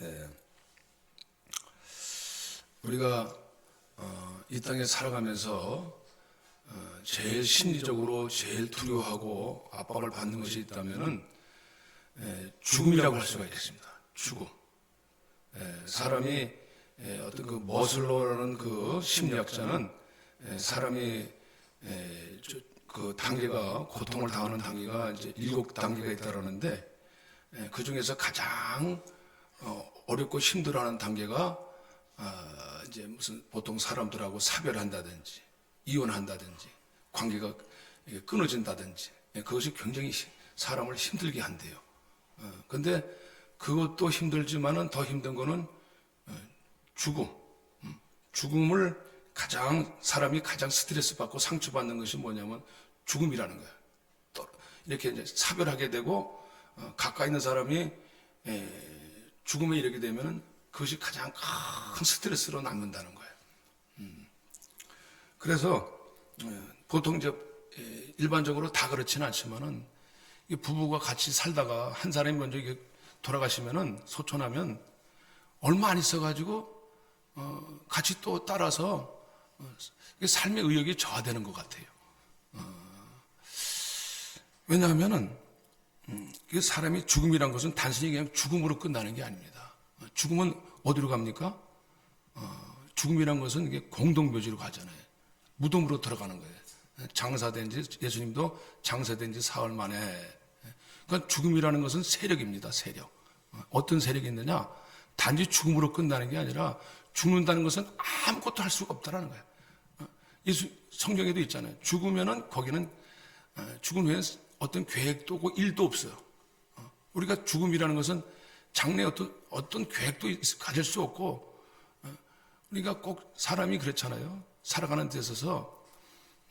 예. 우리가 어, 이 땅에 살아가면서 어, 제일 심리적으로 제일 두려워하고 압박을 받는 것이 있다면은 예, 죽음이라고 할 수가 있겠습니다. 죽음. 예, 사람이 예, 어떤 그 머슬로라는 그 심리학자는 예, 사람이 그 단계가 고통을 당하는 단계가 이제 일곱 단계가 있다라는데 예, 그 중에서 가장 어, 어렵고 힘들어하는 단계가 아, 이제 무슨 보통 사람들하고 사별한다든지 이혼한다든지 관계가 끊어진다든지 예, 그것이 굉장히 시- 사람을 힘들게 한대요. 어, 근데 그것도 힘들지만은 더 힘든 거는 어, 죽음. 음, 죽음을 가장 사람이 가장 스트레스 받고 상처 받는 것이 뭐냐면 죽음이라는 거예요. 또 이렇게 이제 사별하게 되고 어, 가까이 있는 사람이 에, 죽음에 이르게 되면은 그것이 가장 큰 스트레스로 남는다는 거예요. 음. 그래서 에, 보통 이제 에, 일반적으로 다 그렇지는 않지만은 이 부부가 같이 살다가 한 사람이 먼저 이게 돌아가시면은 소천하면 얼마 안 있어가지고 어, 같이 또 따라서 어, 삶의 의욕이 저하되는 것 같아요. 어, 왜냐하면은 음, 그 사람이 죽음이란 것은 단순히 그냥 죽음으로 끝나는 게 아닙니다. 어, 죽음은 어디로 갑니까? 어, 죽음이란 것은 이게 공동묘지로 가잖아요. 무덤으로 들어가는 거예요. 장사된 지 예수님도 장사된 지 사흘 만에 그러니까 죽음이라는 것은 세력입니다. 세력. 어, 어떤 세력이 있느냐? 단지 죽음으로 끝나는 게 아니라 죽는다는 것은 아무것도 할 수가 없다라는 거예요. 어, 예수 성경에도 있잖아요. 죽으면은 거기는 어, 죽은 후에는 어떤 계획도 없고 일도 없어요. 어, 우리가 죽음이라는 것은 장래 어떤 어떤 계획도 있- 가질 수 없고 어, 우리가 꼭 사람이 그렇잖아요. 살아가는 데 있어서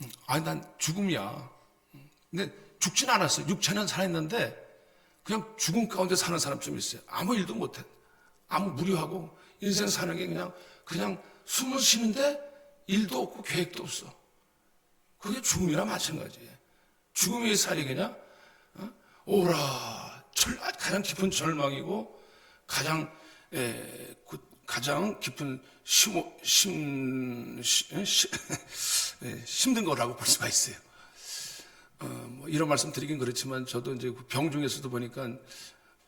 음, 아니 난 죽음이야. 음, 근데 죽진 않았어요. 6천년 살았는데 그냥 죽음 가운데 사는 사람 좀 있어요. 아무 일도 못해. 아무 무료하고 인생 사는 게 그냥 그냥 숨을 쉬는데 일도 없고 계획도 없어. 그게 죽음이랑 마찬가지예요. 죽음의 살이 그냥 어? 오라 절, 가장 깊은 절망이고 가장 에, 그, 가장 깊은 심오, 심, 에, 힘든 거라고 볼 수가 있어요. 어, 뭐 이런 말씀 드리긴 그렇지만 저도 이제 그병 중에서도 보니까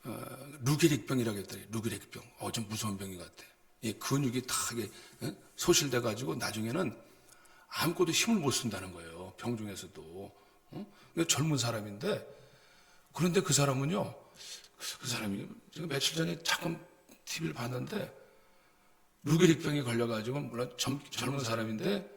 어, 루게릭병이라고 했더니 루게릭병. 어, 좀 무서운 병이 같아. 이 근육이 어? 소실돼 가지고 나중에는 아무것도 힘을 못 쓴다는 거예요. 병 중에서도. 어? 젊은 사람인데 그런데 그 사람은요. 그 사람이 제가 며칠 전에 잠깐 TV를 봤는데 루게릭병에 걸려가지고 물론 젊, 젊은 사람인데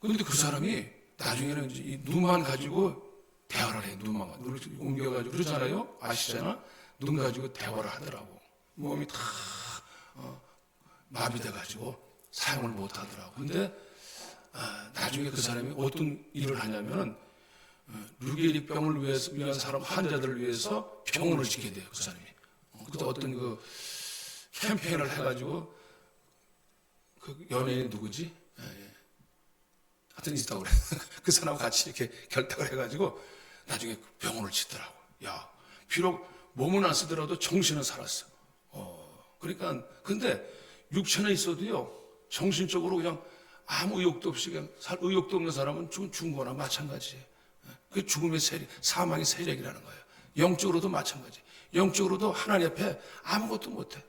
그런데 그 사람이 나중에는 이 눈만 가지고 대화를 해, 눈만. 눈을 옮겨가지고 그러잖아요? 아시잖아? 눈 가지고 대화를 하더라고. 몸이 다, 어, 마비돼가지고 사용을 못 하더라고. 근데, 아, 나중에 그 사람이 어떤 일을 하냐면은, 어, 루게릭병을 위해서, 위한 사람, 환자들을 위해서 병원을 짓게 돼요, 그 사람이. 어, 그때 어떤 그 캠페인을 해가지고, 그 연예인 누구지? 예, 예. 하여튼 있다고 그래. 그 사람하고 같이 이렇게 결탁을 해가지고 나중에 그 병원을 짓더라고. 야, 비록 몸은 안 쓰더라도 정신은 살았어. 어, 그러니까, 근데 육체는 있어도요, 정신적으로 그냥 아무 의욕도 없이 그냥 살, 의욕도 없는 사람은 죽은 거나 마찬가지예요. 예, 그게 죽음의 세력, 사망의 세력이라는 거예요. 영적으로도 마찬가지. 영적으로도 하나님 앞에 아무것도 못해.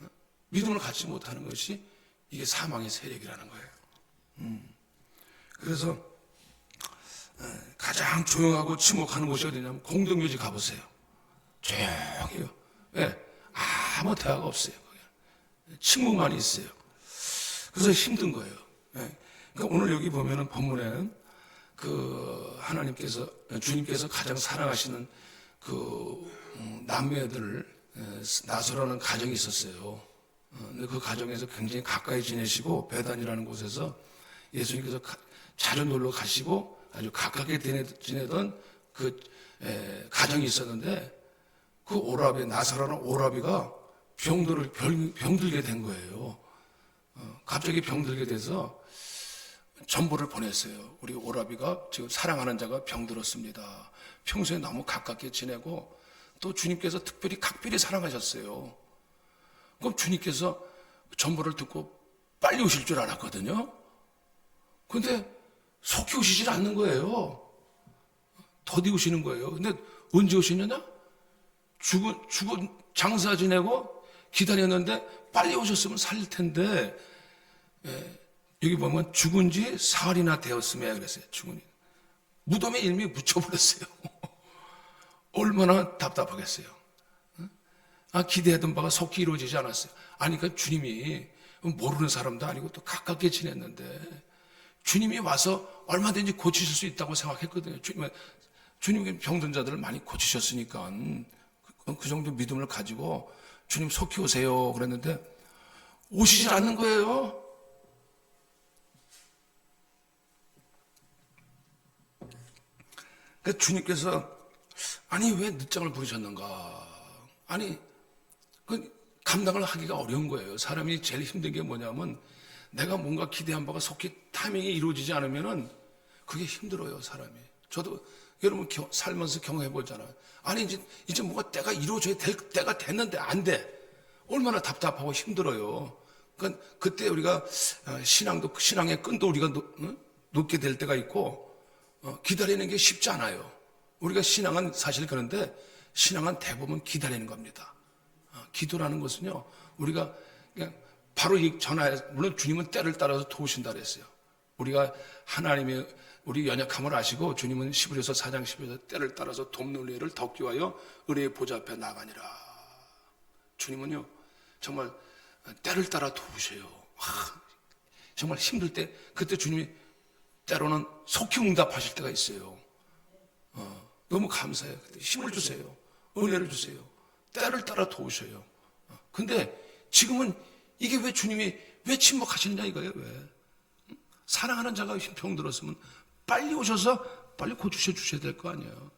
어? 믿음을 갖지 못하는 것이 이게 사망의 세력이라는 거예요. 그래서 에, 가장 조용하고 침묵하는 곳이 어디냐면 공동묘지 가보세요. 조용해요. 왜? 아무 대화가 없어요. 침묵만 있어요. 그래서 힘든 거예요. 예. 그러니까 오늘 여기 보면은 본문에는 그 하나님께서 주님께서 가장 사랑하시는 그 음, 남매들을 에, 나서라는 가정이 있었어요. 어, 그 가정에서 굉장히 가까이 지내시고 배단이라는 곳에서 예수님께서 가- 자주 놀러 가시고 아주 가깝게 지내- 지내던 그 에, 가정이 있었는데 그 오라비 나사라는 오라비가 병들을 병, 병들게 된 거예요. 어, 갑자기 병들게 돼서 전보를 보냈어요. 우리 오라비가 지금 사랑하는 자가 병들었습니다. 평소에 너무 가깝게 지내고 또 주님께서 특별히 각별히 사랑하셨어요. 그럼 주님께서 전보를 듣고 빨리 오실 줄 알았거든요. 근데 속히 오시질 않는 거예요. 더디 오시는 거예요. 근데 언제 오시느냐? 죽은, 죽은 장사 지내고 기다렸는데 빨리 오셨으면 살릴 텐데, 예, 여기 보면 죽은 지 사흘이나 되었음에 그랬어요. 죽은 지. 무덤에 이름이 묻혀버렸어요. 얼마나 답답하겠어요. 응? 아, 기대했던 바가 속히 이루어지지 않았어요. 아니, 그러니까 주님이 모르는 사람도 아니고 또 가깝게 지냈는데, 주님이 와서 얼마든지 고치실 수 있다고 생각했거든요. 주님은, 주님이 병든 자들을 많이 고치셨으니까, 그, 그 정도 믿음을 가지고 주님 속히 오세요. 그랬는데, 오시질 않는 거예요. 주님께서 아니 왜 늦장을 부르셨는가? 아니 그 감당을 하기가 어려운 거예요. 사람이 제일 힘든 게 뭐냐면 내가 뭔가 기대한 바가 속히 타이밍이 이루어지지 않으면은 그게 힘들어요, 사람이. 저도 여러분 겨- 살면서 경험해 보잖아요. 아니 이제 이제 뭔가 때가 이루어져야 될 때가 됐는데 안 돼. 얼마나 답답하고 힘들어요. 그러니까 그때 우리가 어, 신앙도 신앙의 끈도 우리가 놓, 응? 놓게 될 때가 있고 어, 기다리는 게 쉽지 않아요. 우리가 신앙은 사실 그런데 신앙은 대부분 기다리는 겁니다. 어, 기도라는 것은요, 우리가 그냥 바로 이 전화에, 물론 주님은 때를 따라서 도우신다 그랬어요. 우리가 하나님의 우리 연약함을 아시고 주님은 시부리서 4장 10에서 때를 따라서 돕는 의를 덕기 하여 의뢰의 보좌 앞에 나가니라. 주님은요, 정말 때를 따라 도우셔요. 아, 정말 힘들 때, 그때 주님이 때로는 속히 응답하실 때가 있어요. 어, 너무 감사해요. 힘을 주세요. 은혜를 주세요. 때를 따라 도우셔요. 어, 근데 지금은 이게 왜 주님이 왜 침묵하시느냐 이거예요, 왜? 응? 사랑하는 자가 병들었으면 빨리 오셔서 빨리 고치셔 주셔야 될 거 아니에요.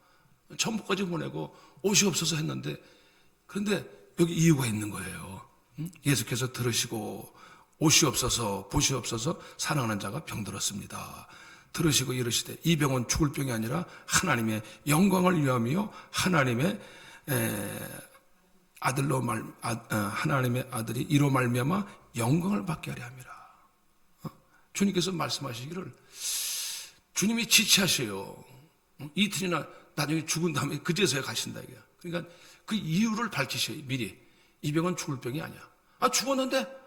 전부까지 보내고 옷이 없어서 했는데 그런데 여기 이유가 있는 거예요. 응? 예수께서 들으시고 옷이 없어서 봇이 없어서 사랑하는 자가 병들었습니다. 들으시고 이르시되 이 병은 죽을 병이 아니라 하나님의 영광을 위함이요 하나님의 에, 아들로 말 아, 어, 하나님의 아들이 이로 말미암아 영광을 받게 하려 함이라. 어? 주님께서 말씀하시기를 주님이 지체하셔요. 어? 이틀이나 나중에 죽은 다음에 그제서야 가신다 이게. 그러니까 그 이유를 밝히셔요 미리. 이 병은 죽을 병이 아니야. 아 죽었는데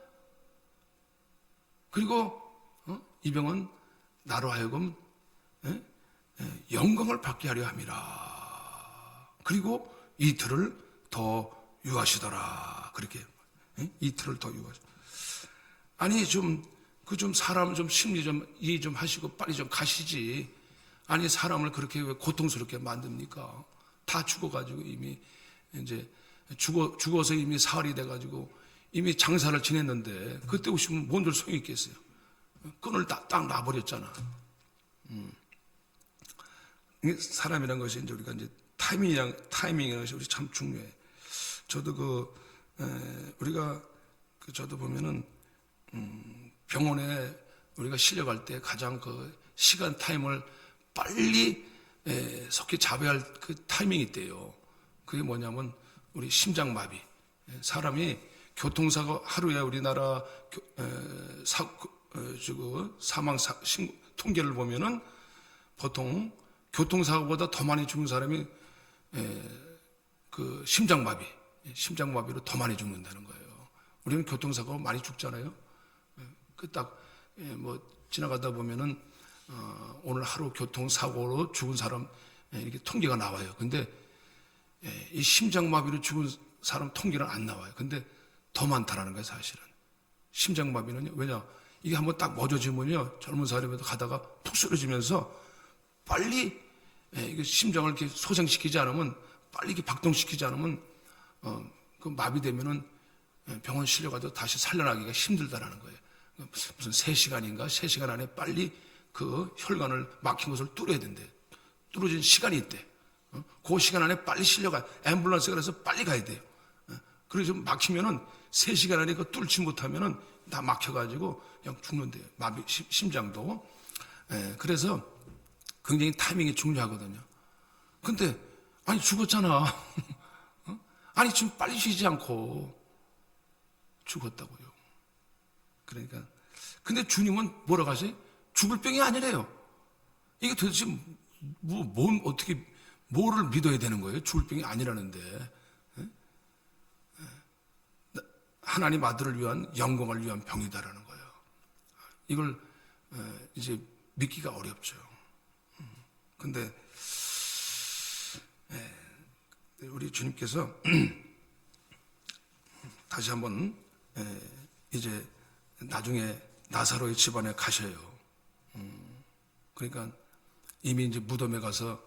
그리고 어? 이 병은 나로 하여금 예? 예, 영광을 받게 하려 함이라. 그리고 이틀을 더 유하시더라. 그렇게 예? 이틀을 더 유하시. 아니 좀 그 좀 사람 좀 심리 좀 이해 좀 하시고 빨리 좀 가시지. 아니 사람을 그렇게 왜 고통스럽게 만듭니까? 다 죽어가지고 이미 이제 죽어 죽어서 이미 사흘이 돼가지고 이미 장사를 지냈는데 그때 오시면 뭔들 소용이 있겠어요? 끈을 딱, 딱 놔버렸잖아. 음. 사람이란 것이 이제 우리가 이제 타이밍이랑 타이밍이라는 것이 우리 참 중요해. 저도 그 에, 우리가 그 저도 보면은 음, 병원에 우리가 실려갈 때 가장 그 시간 타임을 빨리 에, 속히 잡아야 할 그 타이밍이 있대요. 그게 뭐냐면 우리 심장마비. 예, 사람이 교통사고 하루에 우리나라 사, 어, 사망 통계를 보면은 보통 교통사고보다 더 많이 죽은 사람이 에, 그 심장마비, 예, 심장마비로 더 많이 죽는다는 거예요. 우리는 교통사고 많이 죽잖아요. 그 딱 뭐 지나가다 보면은 어, 오늘 하루 교통사고로 죽은 사람 예, 이렇게 통계가 나와요. 근데 예, 이 심장마비로 죽은 사람 통계는 안 나와요. 근데 더 많다라는 거예요, 사실은. 심장마비는요. 왜냐? 이게 한번 딱 멎어지면요. 젊은 사람에도 가다가 푹 쓰러지면서 빨리 예, 이거 심장을 이렇게 소생시키지 않으면 빨리 이렇게 박동시키지 않으면 어, 그 마비되면은 예, 병원 실려가도 다시 살려나기가 힘들다라는 거예요. 무슨 3시간인가 3시간 안에 빨리 그 혈관을 막힌 것을 뚫어야 된대. 뚫어진 시간이 있대. 어? 그 시간 안에 빨리 실려가. 앰뷸런스가 그래서 빨리 가야 돼요. 어? 그래서 막히면은 3시간 안에 그 뚫지 못하면은 다 막혀가지고 그냥 죽는데요. 마비, 심- 심장도. 예, 그래서 굉장히 타이밍이 중요하거든요. 근데, 아니, 죽었잖아. 어? 아니, 지금 빨리 쉬지 않고. 죽었다고요. 그러니까 근데 주님은 뭐라고 하세요? 죽을 병이 아니래요. 이게 도대체 뭐, 뭔 어떻게 뭐를 믿어야 되는 거예요? 죽을 병이 아니라는데 예? 예. 하나님 아들을 위한 영광을 위한 병이다라는 거예요. 이걸 에, 이제 믿기가 어렵죠. 음. 근데 에, 우리 주님께서 다시 한번 에, 이제 나중에 나사로의 집안에 가셔요. 음, 그러니까 이미 이제 무덤에 가서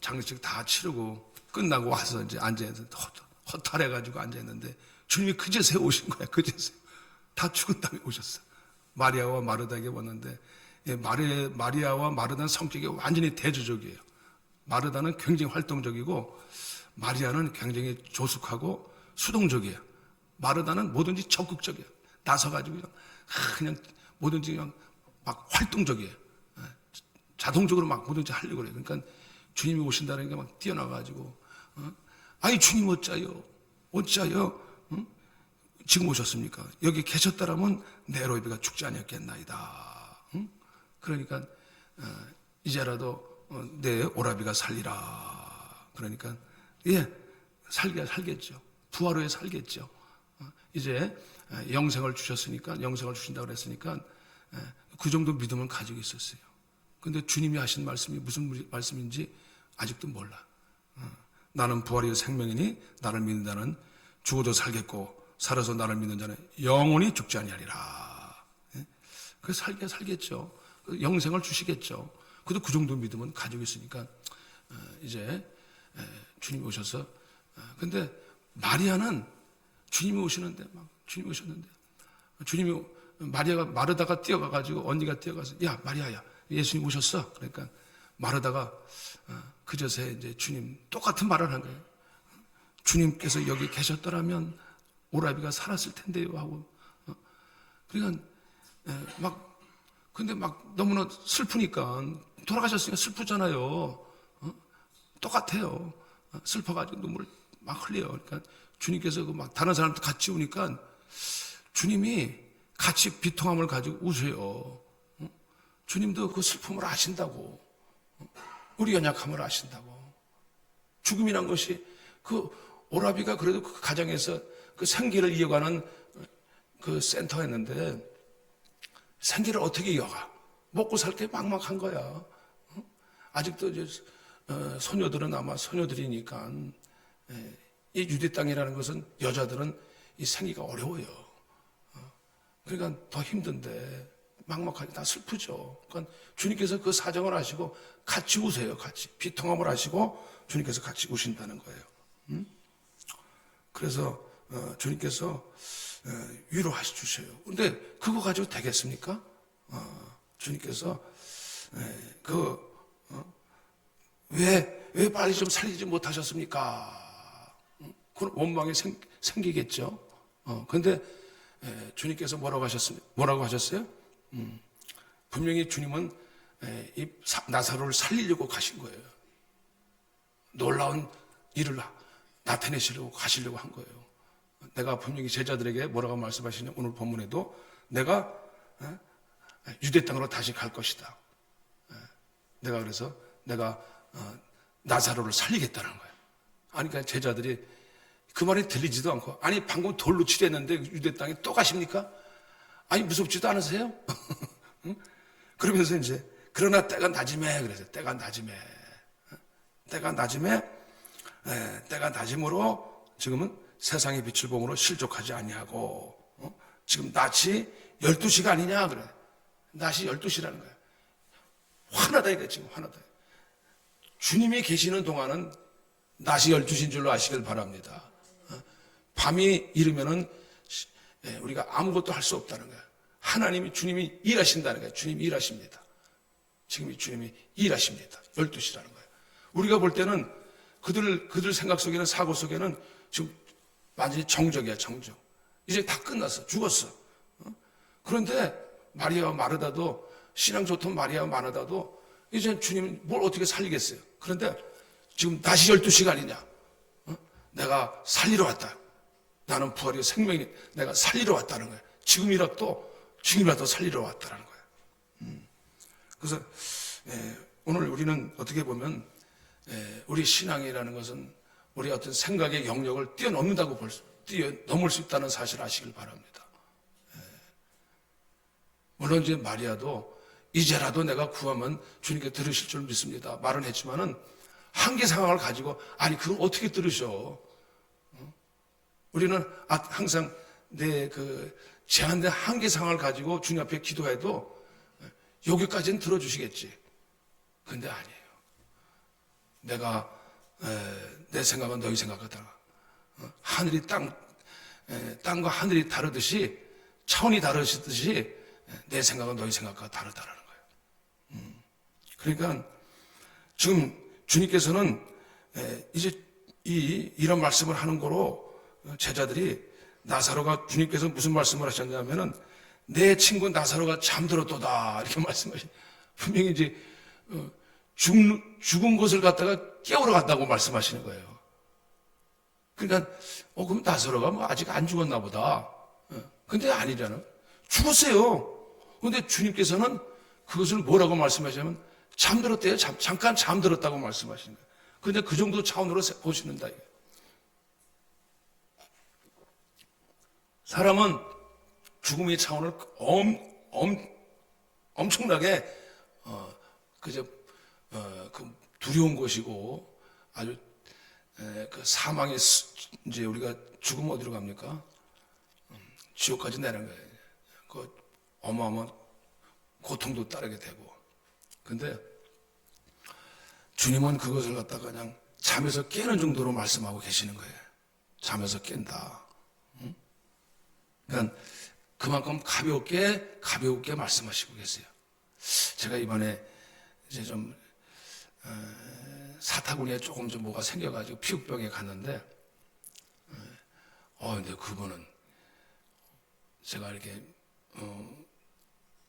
장례식 다 치르고 끝나고 와서 이제 앉아 있는 허탈해 가지고 앉아 있는데 주님이 그제서야 오신 거야. 그제서 다 죽은 다음에 오셨어. 마리아와 마르다에게 왔는데 예, 마리, 마리아와 마르다는 성격이 완전히 대조적이에요. 마르다는 굉장히 활동적이고 마리아는 굉장히 조숙하고 수동적이에요. 마르다는 뭐든지 적극적이에요. 나서가지고 그냥, 하, 그냥 뭐든지 그냥 막 활동적이에요. 예, 자동적으로 막 뭐든지 하려고 그래요. 그러니까 주님이 오신다는 게 막 뛰어나가지고, 어? 아니, 주님 어짜요? 어짜요? 응? 지금 오셨습니까? 여기 계셨다라면 네로이비가 죽지 아니었겠나이다. 응? 그러니까, 어, 이제라도 어, 내 오라비가 살리라. 그러니까, 예, 살게 살겠죠. 부활 후에 살겠죠. 어, 이제 어, 영생을 주셨으니까, 영생을 주신다고 그랬으니까, 예, 그 정도 믿음을 가지고 있었어요. 근데 주님이 하신 말씀이 무슨 말씀인지 아직도 몰라. 어, 나는 부활이요 생명이니 나를 믿는다는 죽어도 살겠고 살아서 나를 믿는 자는 영원히 죽지 아니하리라. 예? 그래서 살게 살겠죠. 영생을 주시겠죠. 그래도 그 정도 믿음은 가지고 있으니까 어, 이제 주님이 오셔서 어, 근데 마리아는 주님이 오시는데 막 주님이 오셨는데 주님이 마리아가 마르다가 뛰어가 가지고 언니가 뛰어가서 야 마리아야 예수님 오셨어. 그러니까 말하다가 어, 그저새 이제 주님 똑같은 말을 한 거예요. 주님께서 여기 계셨더라면 오라비가 살았을 텐데요 하고 어, 그러니까 막 근데 막 너무나 슬프니까 돌아가셨으니까 슬프잖아요. 어? 똑같아요. 슬퍼가지고 눈물을 막 흘려요. 그러니까 주님께서 그 막 다른 사람도 같이 우니까 주님이 같이 비통함을 가지고 우세요. 주님도 그 슬픔을 아신다고. 우리 연약함을 아신다고. 죽음이란 것이 그 오라비가 그래도 그 가정에서 그 생계를 이어가는 그 센터였는데 생계를 어떻게 이어가? 먹고 살 게 막막한 거야. 아직도 이제 어, 소녀들은 아마 소녀들이니까 예, 이 유대 땅이라는 것은 여자들은 이 생기가 어려워요. 어, 그러니까 더 힘든데 막막하게 다 슬프죠. 그러니까 주님께서 그 사정을 아시고 같이 우세요. 같이 비통함을 아시고 주님께서 같이 우신다는 거예요. 음? 그래서 어, 주님께서 어, 위로하시 주셔요. 근데 그거 가지고 되겠습니까? 어, 주님께서 에, 그 어? 왜, 왜 빨리 좀 살리지 못하셨습니까? 음? 그런 원망이 생, 생기겠죠. 어, 근데 에, 주님께서 뭐라고 하셨습니까? 뭐라고 하셨어요? 음, 분명히 주님은 이 나사로를 살리려고 가신 거예요. 놀라운 일을 나타내시려고 가시려고 한 거예요. 내가 분명히 제자들에게 뭐라고 말씀하시냐 오늘 본문에도 내가 유대 땅으로 다시 갈 것이다. 내가 그래서 내가 어, 나사로를 살리겠다는 거예요. 아니 그러니까 제자들이 그 말이 들리지도 않고 아니 방금 돌로 치렸는데 유대 땅에 또 가십니까? 아니 무섭지도 않으세요? 그러면서 이제 그러나 때가 낮음에 그래서 때가 낮음에 때가 낮음에 에, 때가 낮음으로 지금은 세상의 빛을 보므로 실족하지 아니하고 어? 지금 낮이 12시가 아니냐 그래 낮이 12시라는 거야 화나다 이거 지금 화나다 주님이 계시는 동안은 낮이 12시인 줄로 아시길 바랍니다 어? 밤이 이르면은 예, 우리가 아무것도 할 수 없다는 거야. 하나님이 주님이 일하신다는 거야. 주님이 일하십니다. 지금 이 주님이 일하십니다. 12시라는 거예요. 우리가 볼 때는 그들, 그들 생각 속에는 사고 속에는 지금 완전히 정적이야, 정적. 이제 다 끝났어. 죽었어. 어? 그런데 마리아와 마르다도 신앙 좋던 마리아와 마르다도 이제 주님 뭘 어떻게 살리겠어요. 그런데 지금 다시 12시간이냐? 어? 내가 살리러 왔다. 나는 부활이 생명이 내가 살리러 왔다는 거예요. 지금이라도 지금이라도 살리러 왔다는 거예요. 음. 그래서 예, 오늘 우리는 어떻게 보면 예, 우리 신앙이라는 것은 우리 어떤 생각의 영역을 뛰어넘는다고 볼 수, 뛰어넘을 수 있다는 사실을 아시길 바랍니다. 예. 물론 이제 마리아도 이제라도 내가 구하면 주님께 들으실 줄 믿습니다. 말은 했지만은 한계 상황을 가지고 아니 그걸 어떻게 들으셔? 어? 우리는 아, 항상 내 그 제한된 한계 상황을 가지고 주님 앞에 기도해도 여기까지는 들어주시겠지. 근데 아니에요. 내가 에, 내 생각은 너희 생각하다. 어? 하늘이 땅 에, 땅과 하늘이 다르듯이 차원이 다르듯이 에, 내 생각은 너희 생각과 다르다라는 거예요. 음. 그러니까 지금 주님께서는 에, 이제 이 이런 말씀을 하는 거로 제자들이 나사로가 주님께서 무슨 말씀을 하셨냐면은 내 친구 나사로가 잠들었도다 이렇게 말씀하시. 분명히 이제 어, 죽, 죽은 것을 갖다가 깨우러 갔다고 말씀하시는 거예요. 그러니까 어 그럼 나사로가 뭐 아직 안 죽었나 보다. 어, 근데 아니잖아. 죽었어요. 근데 주님께서는 그것을 뭐라고 말씀하시냐면 잠들었대요. 잠, 잠깐 잠들었다고 말씀하시는 거예요. 근데 그 정도 차원으로 보시는다. 사람은 죽음의 차원을 엄, 엄, 엄청나게 어, 그저 어, 그 두려운 것이고 아주 에, 그 사망의 수- 이제 우리가 죽으면 어디로 갑니까? 음, 지옥까지 내는 거예요. 그 어마어마한 고통도 따르게 되고. 근데 주님은 그것을 갖다가 그냥 잠에서 깨는 정도로 말씀하고 계시는 거예요. 잠에서 깬다. 그러니까 그만큼 가볍게 가볍게 말씀하시고 계세요. 제가 이번에 이제 좀 어, 사타구니에 조금 좀 뭐가 생겨가지고 피부병에 갔는데 어 근데 그분은 제가 이렇게 어,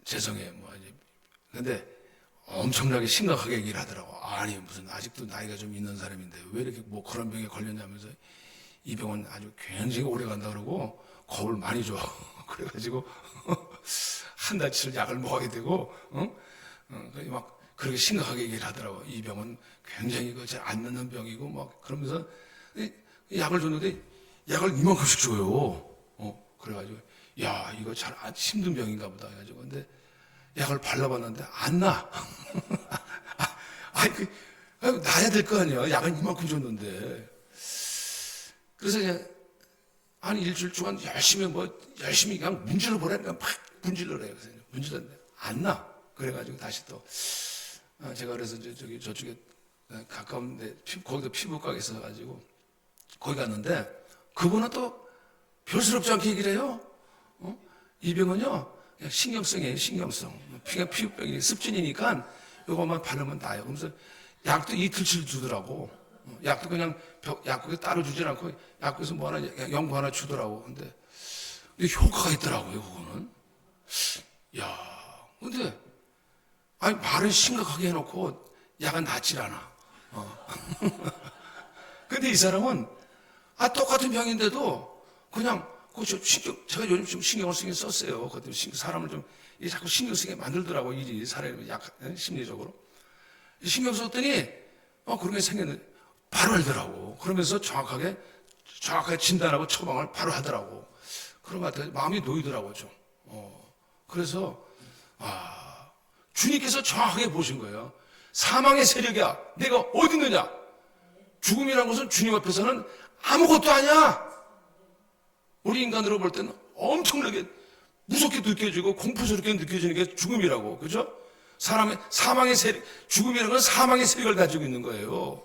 죄송해요 뭐 이제 근데 엄청나게 심각하게 얘기를 하더라고 아니 무슨 아직도 나이가 좀 있는 사람인데 왜 이렇게 뭐 그런 병에 걸렸냐면서 이 병은 아주 굉장히 오래 간다 그러고 겁을 많이 줘 그래가지고 한 달치를 약을 먹어야 되고 어? 어, 그막 그렇게 심각하게 얘기를 하더라고 이 병은 굉장히 그잘안 낫는 병이고 막 그러면서 약을 줬는데 약을 이만큼씩 줘요 어, 그래가지고 야 이거 잘 안- 힘든 병인가 보다 해가지고 근데 약을 발라봤는데 안 나. 아니 그 아, 나야 될 거 아니야. 약은 이만큼 줬는데. 그래서 이제 한 일주일 동안 열심히 뭐 열심히 그냥 문질러 보라니까 막 문질러래요. 그래서 문질렀는데 안 나. 그래가지고 다시 또 어, 제가 그래서 이제 저기 저쪽에 어, 가까운데 피- 거기도 피부과가 있어가지고 거기 갔는데 그분은 또 별스럽지 않게 얘기를 해요. 어? 이 병은요 신경성이에요. 신경성. 피가 피부병이 습진이니까 요것만 바르면 나요. 그러면서 약도 이틀치를 주더라고. 어, 약도 그냥 벽- 약국에 따로 주진 않고 약국에서 뭐 하나 연고 하나 주더라고. 근데 효과가 있더라고요. 그거는. 야, 근데 아니 말을 심각하게 해놓고 약은 낫질 않아. 어. 근데 이 사람은 아 똑같은 병인데도 그냥 그저 신경 제가 요즘 좀 신경을 쓰게 썼어요. 신- 사람을 좀이 자꾸 신경 쓰게 만들더라고 일이 사람이 약 에? 심리적으로 신경 썼더니 어 그런 게 생겼는데 바로 알더라고. 그러면서 정확하게 정확하게 진단하고 처방을 바로 하더라고. 그런 것 같아요. 마음이 놓이더라고 좀. 어 그래서 아 주님께서 정확하게 보신 거예요. 사망의 세력이야. 내가 어디 있느냐? 죽음이라는 것은 주님 앞에서는 아무것도 아니야. 우리 인간으로 볼 때는 엄청나게 무섭게 느껴지고 공포스럽게 느껴지는 게 죽음이라고. 그죠? 사람의, 사망의 세력, 죽음이라는 건 사망의 세력을 가지고 있는 거예요.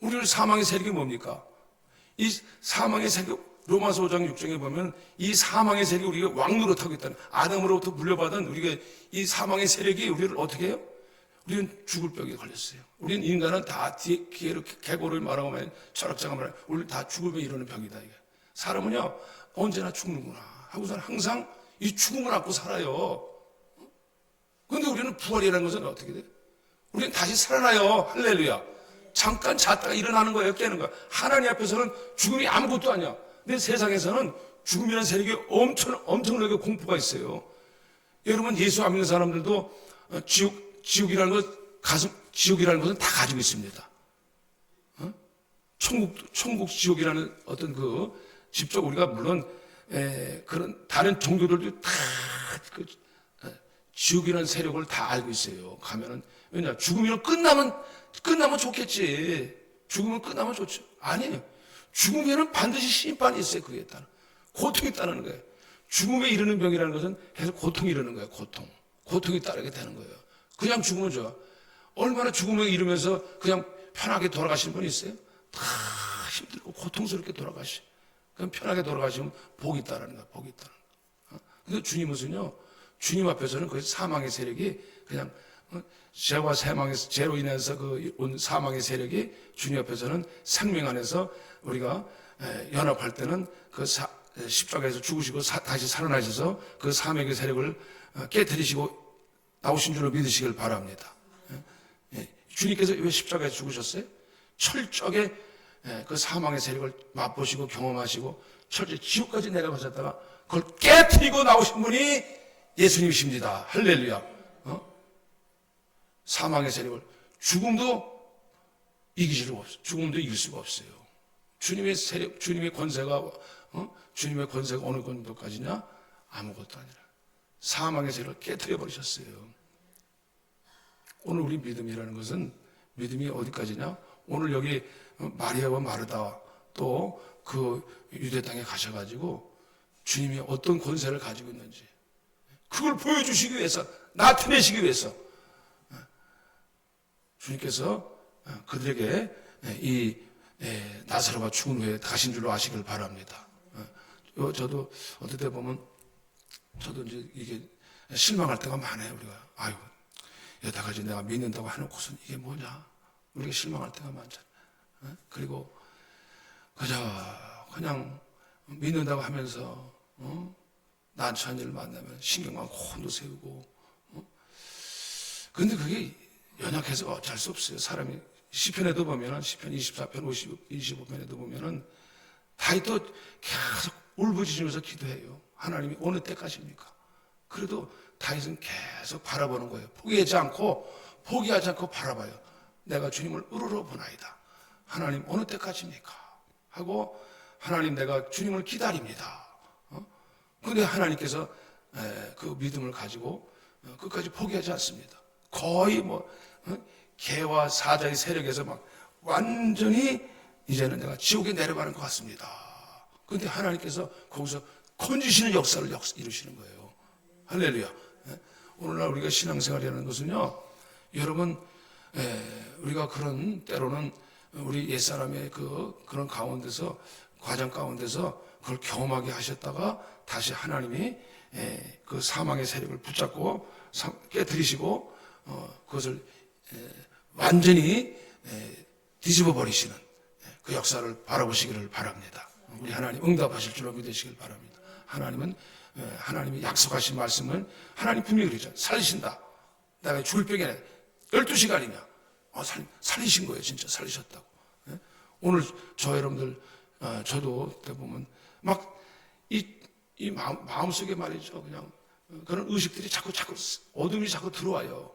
우리를 사망의 세력이 뭡니까? 이 사망의 세력, 로마서 5장 6장에 보면 이 사망의 세력이 우리가 왕노릇하고 있다는 아담으로부터 물려받은 우리가 이 사망의 세력이 우리를 어떻게 해요? 우리는 죽을 병에 걸렸어요. 우리는 인간은 다 기회로 개고를 말하고 말 철학자가 말하고 우리 다 죽을 병에 이르는 병이다. 이게. 사람은요 언제나 죽는구나 하고서는 항상 이 죽음을 안고 살아요. 그런데 우리는 부활이라는 것은 어떻게 돼? 우리는 다시 살아나요. 할렐루야. 잠깐 잤다가 일어나는 거예요. 깨는 거야. 하나님 앞에서는 죽음이 아무것도 아니야. 근데 세상에서는 죽음이라는 세력이 엄청, 엄청나게 공포가 있어요. 여러분, 예수 안 믿는 사람들도 어, 지옥, 지옥이라는 것, 가슴, 지옥이라는 것은 다 가지고 있습니다. 어? 천국, 천국 지옥이라는 어떤 그, 직접 우리가 물론, 에, 그런 다른 종교들도 다 그, 에, 지옥이라는 세력을 다 알고 있어요. 가면은, 왜냐, 죽음이면 끝나면, 끝나면 좋겠지. 죽으면 끝나면 좋죠. 아니에요. 죽으면은 반드시 심판이 있어요. 그에 따라. 고통이 따르는 거예요. 죽음에 이르는 병이라는 것은 계속 고통이 이르는 거예요. 고통. 고통이 따르게 되는 거예요. 그냥 죽으면 좋아. 얼마나 죽음에 이르면서 그냥 편하게 돌아가시는 분이 있어요? 다 힘들고 고통스럽게 돌아가시. 그냥 편하게 돌아가시면 복이 따르는 거야. 복이 따르는 거야. 어? 근데 주님은요, 주님 앞에서는 그 사망의 세력이 그냥 어? 죄와 사망의 죄로 인해서 그 온 사망의 세력이 주님 앞에서는 생명 안에서 우리가 에, 연합할 때는 그 사- 에, 십자가에서 죽으시고 사- 다시 살아나셔서 그 사망의 세력을 어, 깨뜨리시고 나오신 줄로 믿으시길 바랍니다. 예, 예. 주님께서 왜 십자가에서 죽으셨어요? 철저하게 예, 그 사망의 세력을 맛보시고 경험하시고 철저히 지옥까지 내려가셨다가 그걸 깨뜨리고 나오신 분이 예수님이십니다. 할렐루야. 어? 사망의 세력을 죽음도 이길 수가 없어요. 죽음도 이길 수가 없어요. 주님의 세력, 주님의 권세가 어? 주님의 권세가 어느 정도까지냐? 아무것도 아니라 사망의 세력을 깨뜨려 버리셨어요. 오늘 우리 믿음이라는 것은 믿음이 어디까지냐? 오늘 여기 마리아와 마르다 또 그 유대 땅에 가셔가지고 주님이 어떤 권세를 가지고 있는지 그걸 보여주시기 위해서 나타내시기 위해서 주님께서 그들에게 이 나사로가 죽은 후에 가신 줄로 아시길 바랍니다. 요 저도 어떨 때 보면 저도 이제 이게 실망할 때가 많아요. 우리가 아유 여태까지 내가 믿는다고 해놓고선 이게 뭐냐 우리가 실망할 때가 많잖아요. 어? 그리고 그저 그냥 믿는다고 하면서 어? 난처한 일을 만나면 신경 많고 혼도 세우고 어? 근데 그게 연약해서 어쩔 수 없어요. 사람이 시편에도 보면은 시편 24편 50, 25편에도 보면은 다윗도 계속 울부짖으면서 기도해요. 하나님이 어느 때까지입니까? 그래도 다윗은 계속 바라보는 거예요. 포기하지 않고 포기하지 않고 바라봐요. 내가 주님을 으르러 보나이다. 하나님 어느 때까지입니까? 하고 하나님 내가 주님을 기다립니다. 어? 근데 하나님께서 에, 그 믿음을 가지고 어, 끝까지 포기하지 않습니다. 거의 뭐 어? 개와 사자의 세력에서 막 완전히 이제는 내가 지옥에 내려가는 것 같습니다. 근데 하나님께서 거기서 건지시는 역사를 역- 이루시는 거예요. 할렐루야. 예? 오늘날 우리가 신앙생활이라는 것은요, 여러분, 에, 우리가 그런 때로는 우리 옛사람의 그, 그런 가운데서, 과정 가운데서 그걸 경험하게 하셨다가 다시 하나님이 에, 그 사망의 세력을 붙잡고 사- 깨뜨리시고, 어, 그것을 에, 완전히 에, 뒤집어 버리시는 예, 그 역사를 바라보시기를 바랍니다. 우리 하나님 응답하실 줄로 믿으시길 바랍니다. 하나님은 예, 하나님이 약속하신 말씀을 하나님 분명히 그러죠. 살리신다. 내가 죽을 병에 12시간이냐. 어, 살, 살리신 거예요. 진짜 살리셨다고. 예? 오늘 저 여러분들 어, 저도 때 보면 막 이 이 마음, 마음속에 말이죠. 그냥 어, 그런 의식들이 자꾸 자꾸 어둠이 자꾸 들어와요.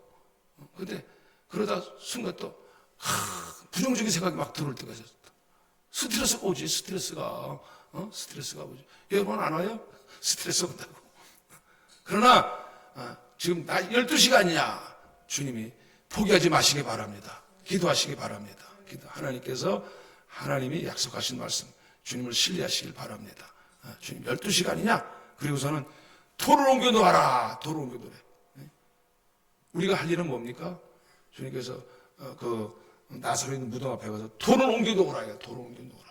어, 근데 그러다 순간 또 하, 부정적인 생각이 막 들어올 때가 있었어. 스트레스가 오지, 스트레스가. 어? 스트레스가 오지. 여러분 안 와요? 스트레스 온다고. 그러나, 어, 지금 나 12시간이냐. 주님이 포기하지 마시기 바랍니다. 기도하시기 바랍니다. 기도. 하나님께서 하나님이 약속하신 말씀, 주님을 신뢰하시길 바랍니다. 어, 주님 12시간이냐? 그리고서는 돌을 옮겨 놓아라. 돌을 옮겨 놓으래. 우리가 할 일은 뭡니까? 주님께서 어, 그 있는 무덤 앞에 가서 돌을 옮겨 놓으라. 돌을 옮겨 놓으라.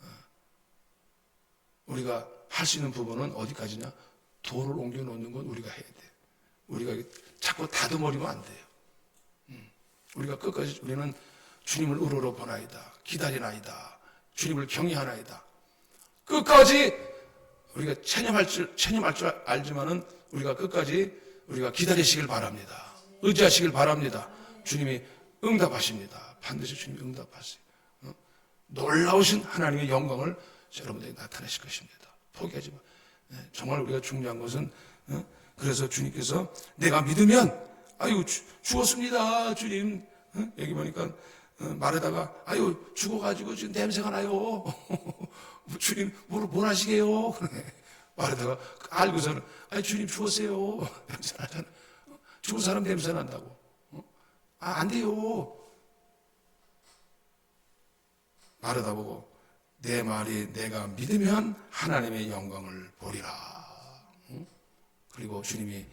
어. 우리가 할 수 있는 부분은 어디까지냐? 돌을 옮겨 놓는 건 우리가 해야 돼. 우리가 자꾸 다듬어리면 안 돼요. 음. 우리가 끝까지 우리는 주님을 우러러 보나이다. 기다리나이다. 주님을 경외하나이다. 끝까지 우리가 체념할 줄, 체념할 줄 알지만은 우리가 끝까지 우리가 기다리시길 바랍니다. 의지하시길 바랍니다. 주님이 응답하십니다. 반드시 주님이 응답하세요. 어? 놀라우신 하나님의 영광을 여러분들에게 나타내실 것입니다. 포기하지 마. 예, 정말 우리가 중요한 것은 어? 그래서 주님께서 내가 믿으면 아유 주- 죽었습니다 주님 어? 여기 보니까 어, 말하다가 아유 죽어가지고 지금 냄새가 나요 주님 뭘, 뭘 하시게요 그래. 말하다가 알고서는 아니 주님 죽었어요 냄새 나잖아 어? 죽은 사람 냄새 난다고 어? 아, 안 돼요 말하다 보고 내 말이 내가 믿으면 하나님의 영광을 보리라. 응? 그리고 주님이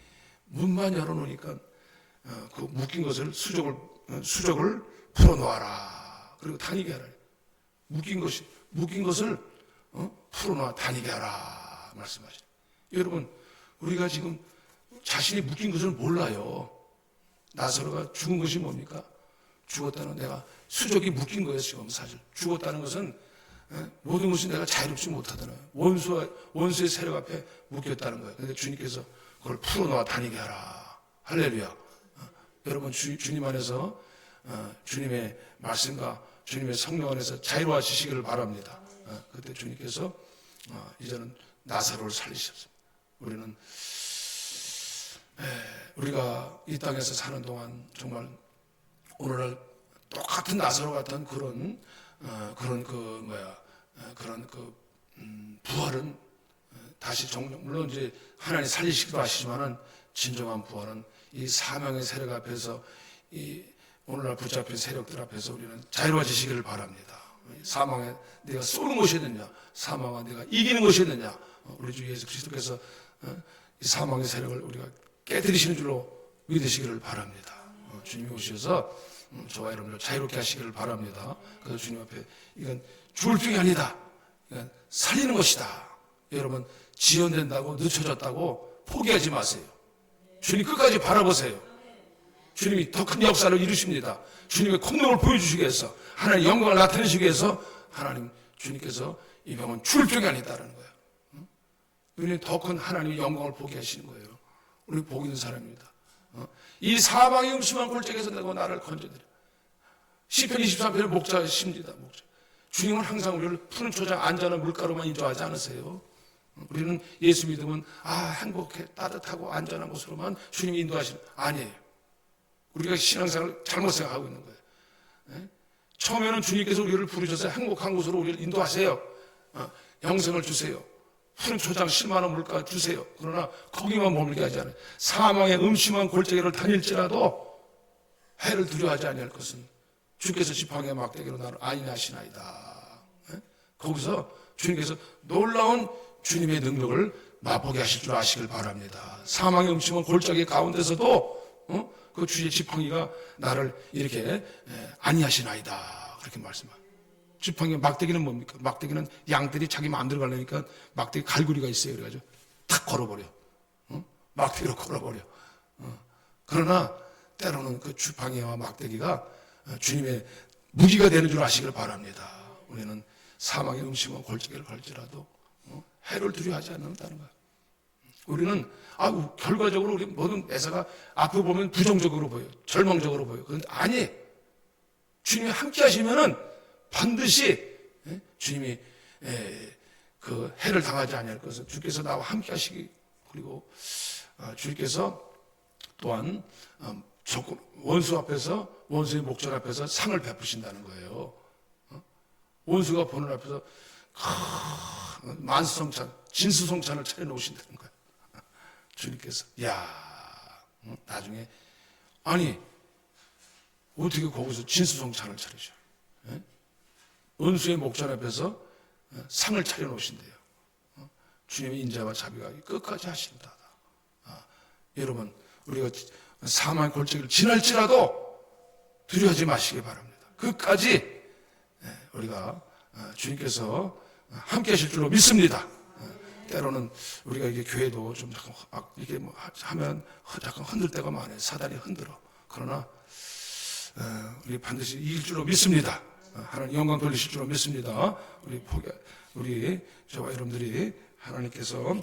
문만 열어놓으니까 어, 그 묶인 것을 수족을 어, 수족을 풀어놓아라. 그리고 다니게 하라. 묶인 것이 묶인 것을 어? 풀어놓아 다니게 하라 말씀하시네. 여러분 우리가 지금 자신이 묶인 것을 몰라요. 나사로가 죽은 것이 뭡니까? 죽었다는 내가 수족이 묶인 거예요 지금 사실. 죽었다는 것은 예, 모든 것이 내가 자유롭지 못하잖아요 원수와 원수의 세력 앞에 묶였다는 거예요. 근데 주님께서 그걸 풀어놓아 다니게 하라. 할렐루야. 어, 여러분 주, 주님 안에서 어, 주님의 말씀과 주님의 성령 안에서 자유로워지시기를 바랍니다. 어, 그때 주님께서 어, 이제는 나사로를 살리셨습니다. 우리는 우리가 이 땅에서 사는 동안 정말 오늘날 똑같은 나사로 같은 그런 어, 그런 그 뭐야 어, 그런 그 음, 부활은 어, 다시 정 물론 이제 하나님 살리시기도 하시지만은 진정한 부활은 이 사망의 세력 앞에서 이 오늘날 붙잡힌 세력들 앞에서 우리는 자유로워지시기를 바랍니다. 이 사망에 내가 쏘는 것이었느냐, 사망아 내가 이기는 것이었느냐, 어, 우리 주 예수 그리스도께서 어, 이 사망의 세력을 우리가 깨뜨리시는 줄로 믿으시기를 바랍니다. 어, 주님이 오셔서 음, 저와 여러분을 자유롭게 하시기를 바랍니다. 그래서 주님 앞에 이건 죽을 병이 아니다. 이건 살리는 것이다. 여러분 지연된다고 늦춰졌다고 포기하지 마세요. 주님 끝까지 바라보세요. 주님이 더 큰 역사를 이루십니다. 주님의 공력을 보여주시기 위해서 하나님의 영광을 나타내시기 위해서 하나님 주님께서 이 병은 죽을 병이 아니다라는 거예요. 응? 우리는 더 큰 하나님의 영광을 보게 하시는 거예요. 우리 복 있는 사람입니다. 어? 이 사방의 음침한 골짜기에서 내가 나를 건져드려. 시편 23편의 목자의 심리다. 목자. 주님은 항상 우리를 푸른 초장 안전한 물가로만 인도하지 않으세요. 어, 우리는 예수 믿으면 아 행복해 따뜻하고 안전한 곳으로만 주님이 인도하시는 아니에요. 우리가 신앙생활을 잘못 생각하고 있는 거예요. 예? 처음에는 주님께서 우리를 부르셔서 행복한 곳으로 우리를 인도하세요. 어, 영생을 주세요. 푸른 초장 10만 원 물가 주세요. 그러나 거기만 머물게 하지 않아요. 사망의 음침한 골짜기를 다닐지라도 해를 두려워하지 아니할 것은 주께서 지팡이와 막대기로 나를 안인하시나이다. 예? 거기서 주님께서 놀라운 주님의 능력을 맛보게 하실 줄 아시길 바랍니다. 사망의 음침한 골짜기 가운데서도 어? 그 주의 지팡이가 나를 이렇게 예, 안니하시나이다. 그렇게 말씀합니다. 지팡이 막대기는 뭡니까? 막대기는 양들이 자기 마음대로 가려니까 막대기 갈고리가 있어요. 그래가지고 탁 걸어버려. 어? 막대기로 걸어버려. 어. 그러나 때로는 그 지팡이와 막대기가 어, 주님의 무기가 되는 줄 아시길 바랍니다. 우리는 사망의 음식과 골짜기를 갈지라도 어? 해를 두려워하지 않는다는 거예요. 우리는 아우 결과적으로 우리 모든 매사가 앞을 보면 부정적으로 보여, 절망적으로 보여. 그런데 아니, 주님이 함께 하시면은 반드시 예? 주님이 예, 그 해를 당하지 아니할 것은 주께서 나와 함께 하시기 그리고 아, 주께서 또한 어, 원수 앞에서 원수의 목전 앞에서 상을 베푸신다는 거예요. 어? 원수가 보는 앞에서 크, 만수성찬, 진수성찬을 차려놓으신다는 거예요. 주님께서 야 어? 나중에 아니 어떻게 거기서 진수성찬을 차리셔? 예? 원수의 목전 앞에서 어, 상을 차려놓으신대요. 어? 주님의 인자와 자비가 끝까지 하신다. 아, 여러분 우리가 사망의 골짜기를 지날지라도 두려워하지 마시기 바랍니다. 끝까지 예, 우리가 어, 주님께서 함께 하실 줄로 믿습니다. 어, 때로는 우리가 이게 교회도 좀막 이게 뭐 하- 하면 약간 흔들 때가 많아요. 사단이 흔들어. 그러나 어, 우리 반드시 이길 줄로 믿습니다. 어, 하나님 영광 돌리실 줄로 믿습니다. 우리 우리 저와 여러분들이 하나님께서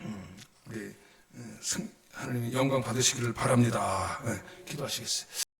음, 우리 어, 승- 하나님의 영광 받으시기를 바랍니다. 네, 기도하시겠어요.